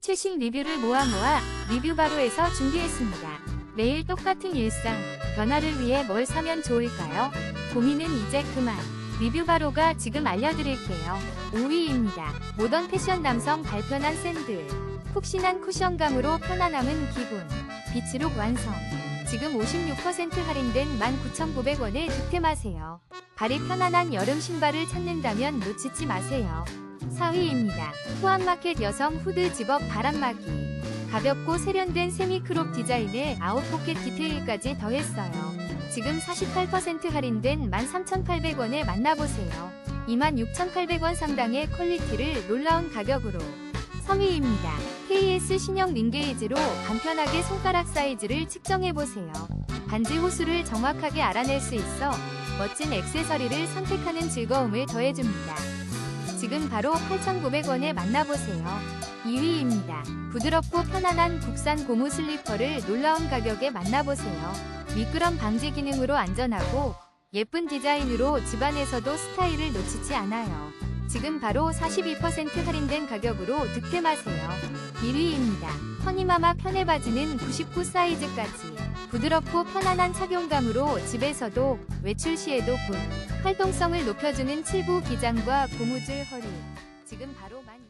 최신 리뷰를 모아 모아 리뷰바로에서 준비했습니다. 매일 똑같은 일상, 변화를 위해 뭘 사면 좋을까요? 고민은 이제 그만. 리뷰바로가 지금 알려드릴게요. 5위입니다. 모던 패션 남성 발편한 샌들. 푹신한 쿠션감으로 편안함은 기본. 비치룩 완성. 지금 56% 할인된 19,900원에 득템하세요. 발이 편안한 여름 신발을 찾는다면 놓치지 마세요. 4위입니다. 후안마켓 여성 후드 집업 바람막이. 가볍고 세련된 세미크롭 디자인에 아웃포켓 디테일까지 더했어요. 지금 48% 할인된 13,800원에 만나보세요. 26,800원 상당의 퀄리티를 놀라운 가격으로. 3위입니다. KS 신형 링게이지로 간편하게 손가락 사이즈를 측정해보세요. 반지 호수를 정확하게 알아낼 수 있어 멋진 액세서리를 선택하는 즐거움을 더해줍니다. 지금 바로 8,900원에 만나보세요. 2위입니다. 부드럽고 편안한 국산 고무 슬리퍼를 놀라운 가격에 만나보세요. 미끄럼 방지 기능으로 안전하고 예쁜 디자인으로 집안에서도 스타일을 놓치지 않아요. 지금 바로 42% 할인된 가격으로 득템하세요. 1위입니다. 허니마마 편해 바지는 99 사이즈까지 부드럽고 편안한 착용감으로 집에서도 외출 시에도 굿 활동성을 높여주는 7부 기장과 고무줄 허리. 지금 바로 많이